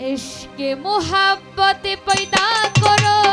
इश्क मोहब्बत पैदा करो